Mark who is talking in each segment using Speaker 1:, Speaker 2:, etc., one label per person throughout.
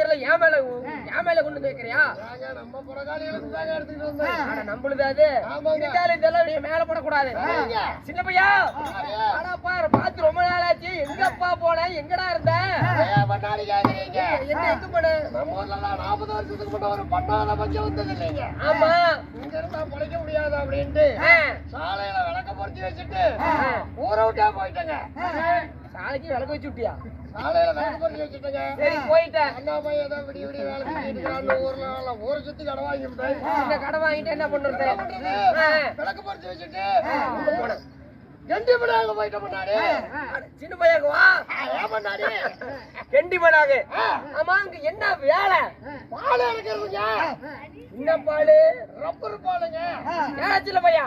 Speaker 1: தெரியல ஏன் மேல ஏன் மேல கொண்டு
Speaker 2: நாங்க நம்ம புறகாலிகளுக்கு தாங்க எடுத்துக்கிட்டு வந்தோம்.
Speaker 1: அட நம்பளுது அது. இருந்தாலும் இதெல்லாம் நீ மேல போடக்கூடாது. சின்ன பையா. ஆனா பாரு பார்த்து ரொம்ப நாள் ஆச்சு எங்கப்பா போன? எங்கடா இருந்த? என்ன எங்க
Speaker 2: ஊர்லலாம் நாற்பது வருஷத்துக்கு முன்ன ஒரு பண்ணாத பஞ்சம் வந்தது இல்லைங்க.
Speaker 1: ஆமா.
Speaker 2: இங்க இருந்தா பிழைக்க முடியாது அப்படின்ட்டு. சாலையில விளக்க பொருத்தி வச்சுட்டு ஊரை விட்டா போயிட்டேங்க.
Speaker 1: நாளைக்கு விளக்கு வச்சு விட்டியா?
Speaker 2: வச்சுட்டேங்க.
Speaker 1: சரி போயிட்டேன்.
Speaker 2: அண்ணா பையன் ஏதோ விடிய விடிய வேலை இருக்கிறான்னு ஊர்ல ஊரை சுத்தி கடை வாங்கி விட்டேன்
Speaker 1: இந்த கடை வாங்கிட்டு என்ன பண்றது.
Speaker 2: விளக்கு பொருத்தி வச்சுட்டு போனேன் கெண்டி மடாக போயிட்ட முன்னாடி.
Speaker 1: சின்ன பையாக்கு வா.
Speaker 2: ஏன் பண்ணாடி
Speaker 1: கெண்டி மடாகு ஆமா அங்க என்ன வேலை?
Speaker 2: பால் இறக்குறதுங்க.
Speaker 1: என்ன பாலு?
Speaker 2: ரப்பர் பாலுங்க.
Speaker 1: ஏடா சின்ன பையா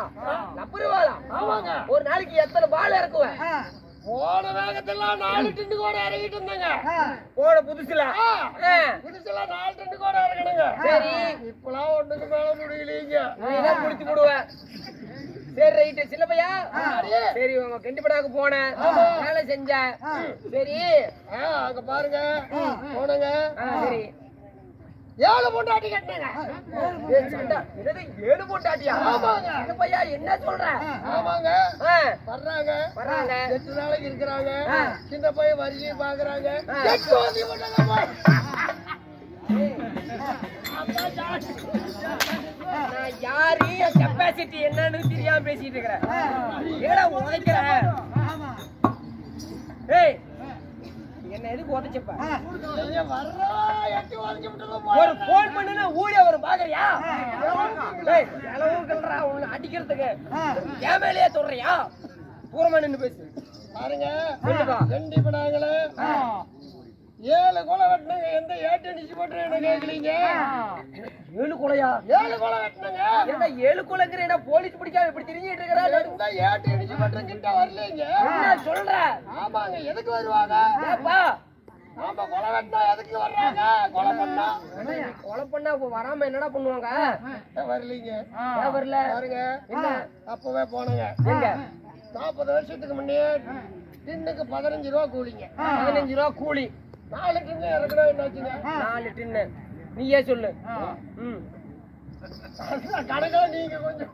Speaker 1: நப்புரு வாழா
Speaker 2: ஆமாங்க.
Speaker 1: ஒரு நாளைக்கு எத்தனை பால் இறக்குவேன்?
Speaker 2: போன வேகத்தெல்லாம் நாலு டிண்டு கூட இறங்கிட்டு இருந்தாங்க.
Speaker 1: போன புதுசுல.
Speaker 2: புதுசுல நாலு டிண்டு கூட இறங்கணுங்க
Speaker 1: சரி
Speaker 2: இப்பெல்லாம் ஒண்ணுக்கு மேல முடியலீங்க.
Speaker 1: முடிச்சு போடுவேன் சரி ரைட்டு சின்ன பையா? சரி உங்க கெண்டிப்படாக்கு போனேன் வேலை செஞ்சேன் சரி.
Speaker 2: அங்க பாருங்க. போனங்க.
Speaker 1: சரி.
Speaker 2: ஏழு பொண்டாட்டி கட்டினங்க.
Speaker 1: ஏழு போட்டாட்டியா
Speaker 2: ஆமாங்க.
Speaker 1: சின்ன பையா என்ன சொல்ற?
Speaker 2: ஆமாங்க. வர்றாங்க.
Speaker 1: வர்றாங்க.
Speaker 2: எட்டு நாளைக்கு இருக்கிறாங்க. சின்ன பையன் வரிசையை பாக்குறாங்க.
Speaker 1: யாரு கெப்பாசிட்டி என்னன்னு தெரியாம பேசிட்டு இருக்கிறேன். ஏடா உதைக்கிற ஏய் என்ன எதுக்கு உதைச்சப்ப?
Speaker 2: வர்றா எட்டு வாசி
Speaker 1: ஒரு போன் பண்ணுனா ஊரே வரும் பாக்குறியா? கல்றா உன்னை அடிக்கிறதுக்கு. என் மேலேயே சொல்றியா தூரமா நின்னு பேசு.
Speaker 2: பாருங்க. கண்டிப்பா நாங்களே. ஏழு கொலை வெட்டினாங்க. எந்த ஏட்டு அடிச்சு போட்டு என்ன கேட்கலீங்க
Speaker 1: ஏழு கொலையா?
Speaker 2: ஏழு கொலை வெட்டினாங்க.
Speaker 1: என்ன ஏழு கொலைங்கிற என்ன போலீஸ் பிடிக்காம இப்படி திரிஞ்சிட்டு இருக்கிறா
Speaker 2: எந்த ஏட்டு அடிச்சு போட்டு கிட்ட வரலீங்க?
Speaker 1: என்ன சொல்ற?
Speaker 2: ஆமாங்க. எதுக்கு வருவாங்க?
Speaker 1: ஏப்பா.
Speaker 2: ஆமா கொலை வெட்டினா எதுக்கு வர்றாங்க? கொலை பண்ணா?
Speaker 1: கொலை பண்ணா இப்ப வராம என்னடா பண்ணுவாங்க?
Speaker 2: வரலீங்க?
Speaker 1: வரல?
Speaker 2: பாருங்க.
Speaker 1: என்ன?
Speaker 2: அப்பவே போனங்க.
Speaker 1: எங்க?
Speaker 2: நாற்பது வருஷத்துக்கு முன்னே டின்னுக்கு பதினஞ்சு ரூபா கூலிங்க.
Speaker 1: பதினஞ்சு ரூபா கூலி.
Speaker 2: நாலு டின்னு இறக்கணும் என்னாச்சுங்க
Speaker 1: நாலு டின்னு. நீயே சொல்லு. ம்.
Speaker 2: கணக்கெல்லாம் நீங்க கொஞ்சம்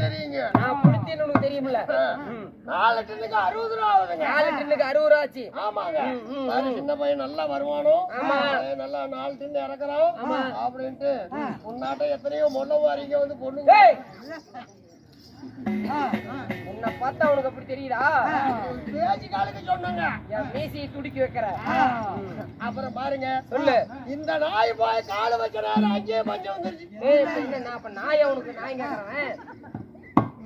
Speaker 2: தெரியுங்க.
Speaker 1: நான் பிடிச்சேன்னு உனக்கு தெரியுமில்ல.
Speaker 2: நாலு டின்னுக்கு அறுபது ரூபா ஆகுதுங்க.
Speaker 1: நாலு டின்னுக்கு அறுபது ரூபா ஆச்சு.
Speaker 2: ஆமாங்க. பாரு, சின்ன பையன் நல்லா
Speaker 1: ஆமா.
Speaker 2: அவன் நல்லா நாலு டின்னு இறக்குறான். அப்படின்ட்டு முன்னாட்ட எத்தனையோ மொல்ல வாரிங்க வந்து பொண்ணுங்க.
Speaker 1: உன்னை பார்த்தா உனக்கு அப்படி தெரியுதா?
Speaker 2: காலுக்கு சொன்னாங்க.
Speaker 1: என் மீசியை துடிக்கி வைக்கிற.
Speaker 2: அப்புறம் பாருங்க.
Speaker 1: சொல்லு.
Speaker 2: இந்த நாய் போய் காலை வச்ச நேரம் அங்கேயே பஞ்சம் வந்துருச்சு.
Speaker 1: நான் அப்ப நாயா உனக்கு நாய் கேக்குறவன்?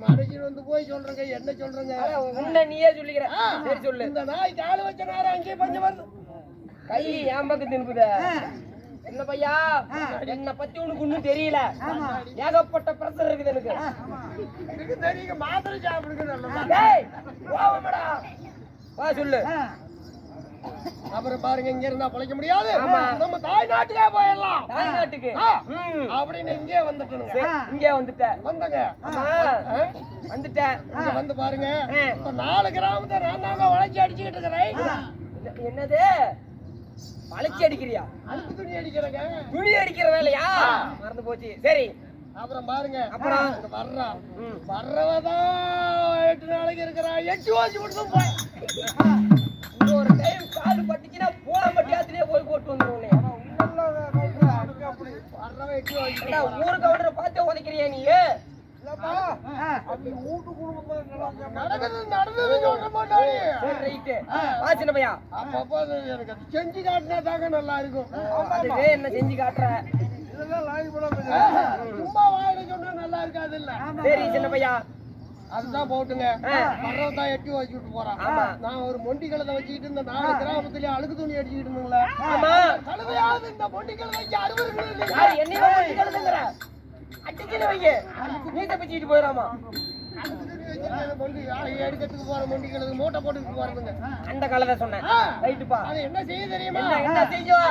Speaker 2: மனுஷன் வந்து போய் சொல்றேங்க. என்ன சொல்றேங்க?
Speaker 1: உன்னை நீயே சொல்லிக்கிற. சரி சொல்லு.
Speaker 2: இந்த நாய் காலை வச்ச நேரம் அங்கேயே பஞ்சம் வருது.
Speaker 1: கை என் பக்கம் திரும்புத? என்ன பையா? என்னை பத்தி உனக்கு ஒண்ணும் தெரியல. ஏகப்பட்ட பிரச்சனை இருக்குது எனக்கு.
Speaker 2: எனக்கு தெரியுங்க மாத்திரை சாப்பிடுங்க
Speaker 1: வா சொல்லு.
Speaker 2: அப்புறம் பாருங்க இங்க இருந்தா பிழைக்க முடியாது. நம்ம தாய் நாட்டுக்கே போயிடலாம்.
Speaker 1: தாய்நாட்டுக்கு.
Speaker 2: ஆ.
Speaker 1: ம்.
Speaker 2: அப்படின்னு இங்கே வந்துட்டனுங்க.
Speaker 1: இங்கே வந்துட்ட
Speaker 2: வந்தங்க.
Speaker 1: ஆமா வந்துட்ட
Speaker 2: இங்க வந்து பாருங்க. நாலு கிராமத்தை நான் தாங்க வளைச்சி அடிச்சுக்கிட்டு இருக்கிறேன்.
Speaker 1: என்ன- என்னது? வளைச்சி அடிக்கிறியா?
Speaker 2: அழுக்கு துணி அடிக்கிறேங்க.
Speaker 1: துணி அடிக்கிற வேலையா? மறந்து போச்சு. சரி.
Speaker 2: அப்புறம் பாருங்க.
Speaker 1: அப்புறம்?
Speaker 2: வர்றான். வர்றவதான் எட்டு நாளைக்கு இருக்கிறான் எட்டு வாசி மட்டும் போய்
Speaker 1: ஒரு டைம் கால் பட்டுச்சுன்னா போன மட்டியாத்திலே போய் போட்டு வந்துருவோம்
Speaker 2: வர்றவன் எட்டு வாசி
Speaker 1: ஏண்டா, ஊரு கவுண்டரை பார்த்து உதைக்கிறியா நீ?
Speaker 2: செஞ்சு காட்டினா தாங்க நல்லா இருக்கும்.
Speaker 1: என்ன செஞ்சு காட்டுற?
Speaker 2: சும்மா வாயில சொன்னா நல்லா இருக்காது இல்ல.
Speaker 1: சரி சின்ன பையா.
Speaker 2: அதுதான் போட்டுங்க. வர்றதான் எட்டி வச்சுட்டு போறான். நான் ஒரு மொண்டி கழுதை வச்சுக்கிட்டு இந்த நாலு கிராமத்துலயே அழுக்கு துணி அடிச்சுக்கிட்டு இருந்தேங்களே கழுதையாவது இந்த மொண்டி கழுதைக்கு அறுபது
Speaker 1: யார் என்னைய வச்சு கழுதுங்கிற அடிச்சுன்னு வைங்க. நீ தப்பிச்சுட்டு போயிடாமா.
Speaker 2: எடுக்கிறதுக்கு போற மொண்டி கழுது மூட்டை போட்டுக்கிட்டு போறதுங்க
Speaker 1: அந்த கலதை சொன்னேன். ரைட்டுப்பா
Speaker 2: என்ன செய்ய தெரியுமா
Speaker 1: என்ன செய்யும்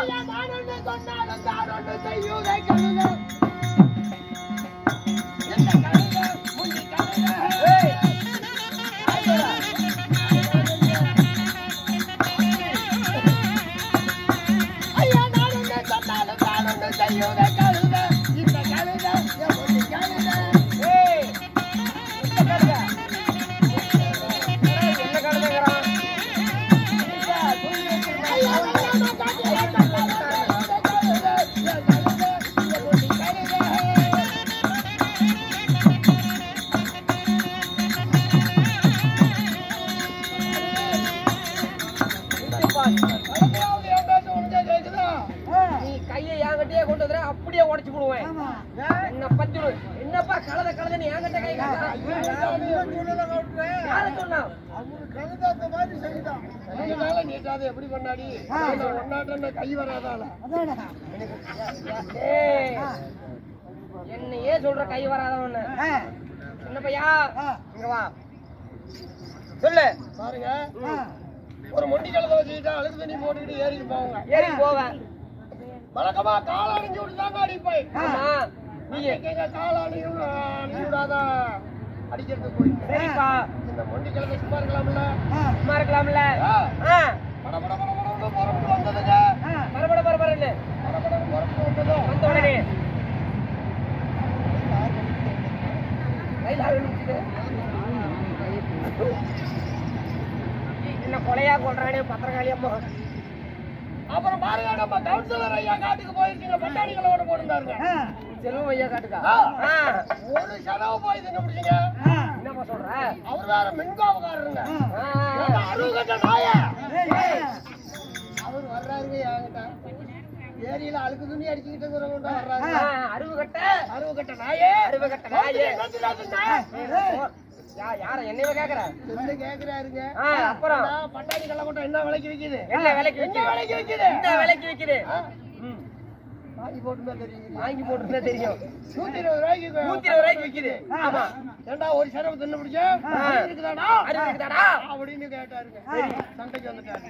Speaker 2: நான் நீட்டாத எப்படி பண்ணாடி ஒன்னாட்ட கை வராதால
Speaker 1: ஏய், என்னையே சொல்ற கை வராதவன்னு என்ன பையா இங்க வா. சொல்லு.
Speaker 2: பாருங்க. ஒரு மொண்டி கழுத வச்சுக்கிட்டா அழுக்கு தண்ணி போட்டுக்கிட்டு ஏறிக்கு போவாங்க
Speaker 1: ஏறி போவேன்.
Speaker 2: வழக்கமா கால அணிஞ்சு விட்டு தாங்க அடிப்பேன் போயிட்டு.
Speaker 1: சரிப்பா
Speaker 2: இந்த மொண்டி கழுத சும்மா இருக்கலாம்ல.
Speaker 1: சும்மா இருக்கலாம்ல.
Speaker 2: வந்ததுங்க.
Speaker 1: பரபர பரபரன்னு வந்த உடனே. என்ன கொலையா கொள்றானே பத்திரகாளியம்மா
Speaker 2: அப்புறம் பாருங்க நம்ம கவுன்சிலர் ஐயா காட்டுக்கு போயிருக்கீங்க பட்டாணிகளோட போட்டுருந்தாருங்க.
Speaker 1: செல்வம் ஐயா காட்டுக்கா?
Speaker 2: ஒரு செலவு போய் திங்க பிடிச்சிங்க
Speaker 1: என்னப்பா சொல்ற?
Speaker 2: அவர் வேற
Speaker 1: ஆ,
Speaker 2: அருகட்ட நாய. அவர் வர்றாருங்க என்கிட்ட. ஏரியில அழுக்கு துணி அடிச்சுக்கிட்டு இருக்கிறவங்க வர்றாரு
Speaker 1: ஆ, அருவு கட்ட.
Speaker 2: நாயே.
Speaker 1: அருவு கட்ட நாயே. யார என்னைய கேக்குற?
Speaker 2: என்ன கேக்குறாருங்க.
Speaker 1: அப்புறம்?
Speaker 2: பட்டாணி கள்ளக்கொட்டை என்ன விலைக்கு விக்குது?
Speaker 1: என்ன விலைக்கு
Speaker 2: என்ன
Speaker 1: விக்குது
Speaker 2: விலைக்கு விக்குது?
Speaker 1: இந்த விலைக்கு விக்குது?
Speaker 2: வாங்கி போட்டுமே தெரியுங்க
Speaker 1: வாங்கி போட்டுருந்தா தெரியும்.
Speaker 2: நூத்தி இருபது ரூபாய்க்கு
Speaker 1: நூத்தி இருபது ரூபாய்க்கு விக்குது. ஆமா.
Speaker 2: ஏண்டா ஒரு சிரமம் தின்னு பிடிச்சா? இருக்குதாடா?
Speaker 1: இருக்குதாடா?
Speaker 2: அப்படின்னு கேட்டாருங்க. சண்டைக்கு வந்துட்டாரு.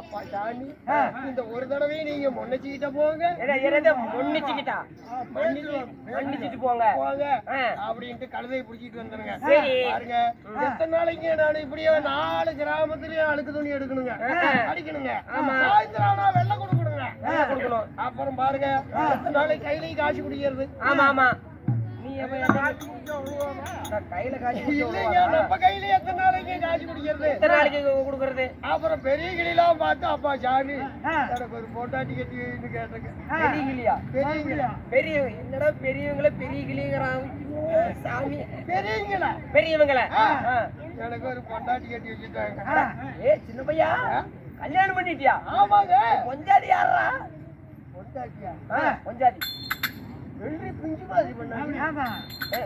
Speaker 2: அப்பா சாமி இந்த ஒரு தடவையும் நீங்க முன்னச்சிக்கிட்ட போங்க.
Speaker 1: மன்னிச்சுக்கிட்டா. மன்னிச்சுட்டு போங்க.
Speaker 2: போங்க. அப்படின்ட்டு கழுதையை பிடிச்சிட்டு வந்துருங்க. பாருங்க. எத்தனை நாளைக்கு நான் இப்படியே நாலு கிராமத்துலயும் அழுக்கு துணி எடுக்கணுங்க. அடிக்கணுங்க. சாயந்தரம்
Speaker 1: கொடுக்கணும்
Speaker 2: அப்புறம் பாருங்க எத்தனை நாளைக்கு கையிலையும் காசு குடிக்கிறது.
Speaker 1: ஆமா ஆமா. நீ கையில காசு?
Speaker 2: நம்ம கையில எத்தனை நாளைக்கு காசு குடிக்கிறது?
Speaker 1: எத்தனை நாளைக்கு கொடுக்கறது?
Speaker 2: அப்புறம் பெரிய கிளிலாம் பார்த்து அப்பா சாமி எனக்கு ஒரு பொட்டாட்டி கட்டின்னு கேட்டேங்க
Speaker 1: பெரிய கிளியா?
Speaker 2: பெரிய கிளி
Speaker 1: பெரிய என்னடா பெரியவங்கள பெரிய கிளிங்கிறான் ஐயோ, சாமி. பெரியவங்கள? ஆ.
Speaker 2: எனக்கு ஒரு பொண்டாட்டி கட்டி வச்சுட்டாங்க.
Speaker 1: ஏ சின்ன பையா கல்யாணம் பண்ணிட்டியா?
Speaker 2: ஆமாங்க.
Speaker 1: கொஞ்சாதி யாரா கொஞ்சாதி
Speaker 2: வெள்ளி பிஞ்சு மாதிரி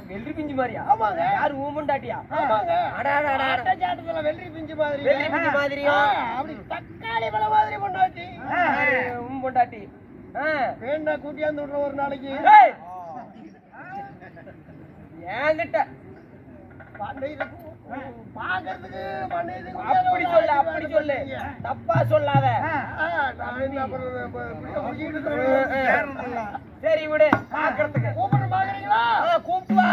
Speaker 1: வெள்ளி பிஞ்சு மாதிரியா?
Speaker 2: ஆமாங்க.
Speaker 1: யாரு ஊமண்டாட்டியா
Speaker 2: ஆமாங்க.
Speaker 1: அடா, அடா, அடா, அடா.
Speaker 2: ஆட்டச்சாட்டத்துல வெள்ளி பிஞ்சு மாதிரி
Speaker 1: வெள்ளி பிஞ்சு மாதிரியும்
Speaker 2: அப்படி தக்காளி பழ மாதிரி பொண்டாட்டி.
Speaker 1: ஆ.
Speaker 2: வேண்டா கூட்டியாந்து விடுற ஒரு நாளைக்கு.
Speaker 1: ஏய்.
Speaker 2: பாக்குறதுக்கு
Speaker 1: அப்படி சொல்லு அப்படி சொல்லு. தப்பா சொல்லாத. சரி விடு பாக்குறதுக்கு.
Speaker 2: கூப்பிட்டு பாக்குறீங்களா?
Speaker 1: வா.